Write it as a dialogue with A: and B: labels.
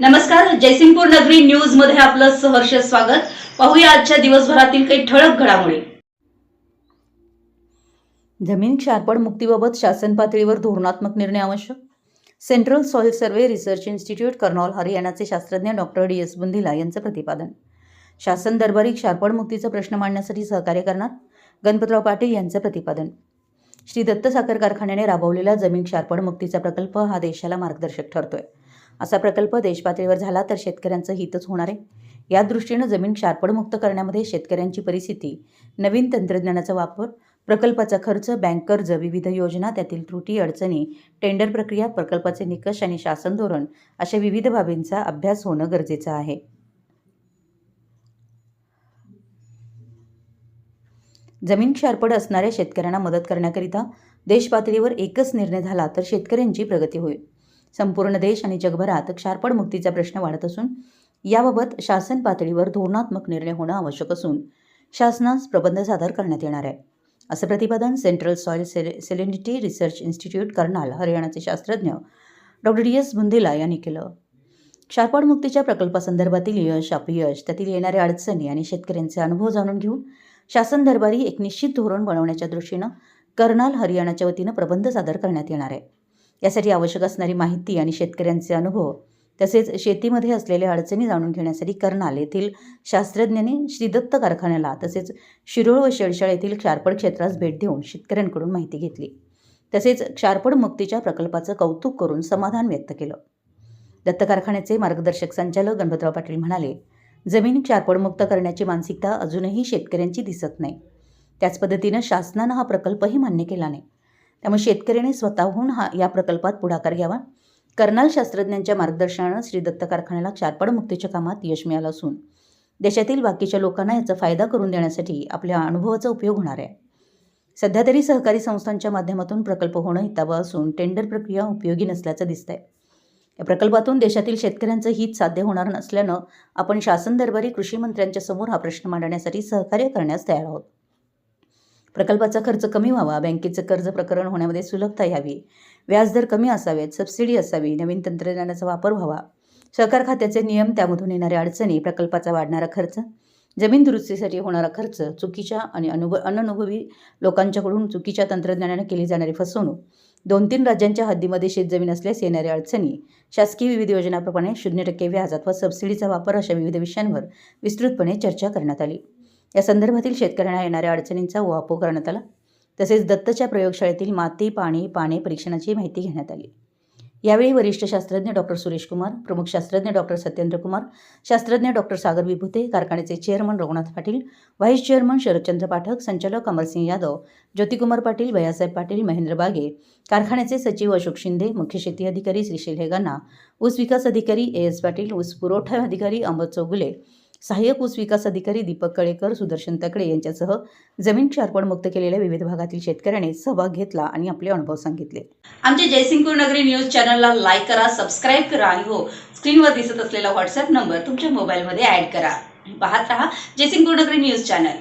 A: नमस्कार जयसिंगपूर नगरी न्यूजमध्ये आपलं सहर्ष स्वागत. पाहूया आजच्या दिवसभरातील काही ठळक घडामोडी.
B: जमीन क्षारपड मुक्तीबाबत शासन पातळीवर धोरणात्मक निर्णय आवश्यक. Central soil survey research institute Karnal हरियाणाचे शास्त्रज्ञ डॉक्टर डी. एस. बुंदिला यांचं प्रतिपादन. शासन दरबारी क्षारपड मुक्तीचा प्रश्न मांडण्यासाठी सहकार्य करणार गणपतराव पाटील यांचं प्रतिपादन. श्री दत्त साखर कारखान्याने राबवलेला जमीन क्षारपड मुक्तीचा प्रकल्प हा देशाला मार्गदर्शक ठरतोय. असा प्रकल्प देशपातळीवर झाला तर शेतकऱ्यांचं हितच होणार आहे. या दृष्टीनं जमीन क्षारपडमुक्त करण्यामध्ये शेतकऱ्यांची परिस्थिती नवीन तंत्रज्ञानाचा वापर प्रकल्पाचा खर्च बँक कर्ज विविध योजना त्यातील त्रुटी अडचणी टेंडर प्रक्रिया प्रकल्पाचे निकष आणि शासन धोरण अशा विविध बाबींचा अभ्यास होणं गरजेचं आहे. जमीन क्षारपड असणाऱ्या शेतकऱ्यांना मदत करण्याकरिता देशपातळीवर एकच निर्णय झाला तर शेतकऱ्यांची प्रगती होईल. संपूर्ण देश आणि जगभरात क्षारपड मुक्तीचा प्रश्न वाढत असून याबाबत शासन पातळीवर धोरणात्मक निर्णय होणं आवश्यक असून शासनास प्रबंध सादर करण्यात येणार आहे. असं प्रतिपादन सेंट्रल सॉइल सेले सेलेनिटी रिसर्च इन्स्टिट्यूट कर्नाल हरियाणाचे शास्त्रज्ञ डॉक्टर डी. एस. बुंदेला यांनी केलं. क्षारपड मुक्तीच्या प्रकल्पासंदर्भातील यश अपयश त्यातील येणाऱ्या अडचणी आणि शेतकऱ्यांचे अनुभव जाणून घेऊन शासन दरबारी एक निश्चित धोरण बनवण्याच्या दृष्टीनं कर्नाल हरियाणाच्या वतीनं प्रबंध सादर करण्यात येणार आहे. यासाठी आवश्यक असणारी माहिती आणि शेतकऱ्यांचे अनुभव तसेच शेतीमध्ये असलेल्या अडचणी जाणून घेण्यासाठी कर्नाल येथील शास्त्रज्ञांनी श्रीदत्त कारखान्याला तसेच शिरोळ व शेळशाळ येथील क्षारपड क्षेत्रास भेट देऊन शेतकऱ्यांकडून माहिती घेतली. तसेच क्षारपड मुक्तीच्या प्रकल्पाचं कौतुक करून समाधान व्यक्त केलं. दत्त कारखान्याचे मार्गदर्शक संचालक गणपतराव पाटील म्हणाले जमीन क्षारपडमुक्त करण्याची मानसिकता अजूनही शेतकऱ्यांची दिसत नाही. त्याच पद्धतीनं शासनानं हा प्रकल्पही मान्य केला नाही. त्यामुळे शेतकऱ्याने स्वतःहून हा या प्रकल्पात पुढाकार घ्यावा. कर्नाल शास्त्रज्ञांच्या मार्गदर्शनानं श्री दत्त कारखान्याला क्षारपड मुक्तीच्या कामात यश मिळालं असून देशातील बाकीच्या लोकांना याचा फायदा करून देण्यासाठी आपल्या अनुभवाचा उपयोग होणार आहे. सध्या तरी सहकारी संस्थांच्या माध्यमातून प्रकल्प होणं हितावं असून टेंडर प्रक्रिया उपयोगी नसल्याचं दिसतंय. या प्रकल्पातून देशातील शेतकऱ्यांचं हित साध्य होणार नसल्यानं आपण शासन दरबारी कृषी मंत्र्यांच्या समोर हा प्रश्न मांडण्यासाठी सहकार्य करण्यास तयार आहोत. प्रकल्पाचा खर्च कमी व्हावा बँकेचं कर्ज प्रकरण होण्यामध्ये सुलभता यावी व्याजदर कमी असावेत सबसिडी असावी नवीन तंत्रज्ञानाचा वापर व्हावा. सहकार खात्याचे नियम त्यामधून येणाऱ्या अडचणी प्रकल्पाचा वाढणारा खर्च जमीन दुरुस्तीसाठी होणारा खर्च चुकीच्या आणि अनुभव अननुभवी लोकांच्याकडून चुकीच्या तंत्रज्ञानाने केली जाणारी फसवणूक दोन तीन राज्यांच्या हद्दीमध्ये शेतजमीन असल्यास येणाऱ्या अडचणी शासकीय विविध योजनाप्रमाणे शून्य टक्के व्याज अथवा सबसिडीचा वापर अशा विविध विषयांवर विस्तृतपणे चर्चा करण्यात आली. या संदर्भातील शेतकऱ्यांना येणाऱ्या अडचणींचा उहापोह करण्यात आला. तसेच दत्तच्या प्रयोगशाळेतील माती पाणी पाणी परीक्षणाची माहिती घेण्यात आली. यावेळी वरिष्ठ शास्त्रज्ञ डॉक्टर सुरेश कुमार प्रमुख शास्त्रज्ञ डॉक्टर सत्येंद्र कुमार शास्त्रज्ञ डॉक्टर सागर विभूते कारखान्याचे chairman Raghunath Patil vice chairman Sharadchandra Pathak संचालक अमरसिंह यादव ज्योतिकुमार पाटील भैयासाहेब पाटील महेंद्र बागे कारखान्याचे सचिव अशोक शिंदे मुख्य शेती अधिकारी श्रीशील हेगांना ऊस विकास अधिकारी ए एस पाटील ऊस पुरवठा अधिकारी अमर चौगुले सहाय्यक ऊस विकास अधिकारी दीपक कळेकर सुदर्शन तकडे यांच्यासह जमीन क्षारपण मुक्त केलेल्या विविध भागातील शेतकऱ्यांनी सहभाग घेतला आणि आपले अनुभव सांगितले.
A: आमच्या जयसिंगपूर नगरी न्यूज चॅनलला लाईक करा सबस्क्राईब करा आणि हो स्क्रीनवर दिसत असलेला व्हॉट्सअप नंबर तुमच्या मोबाईलमध्ये ऍड करा. पाहत रहा जयसिंगपूर नगरी न्यूज चॅनल.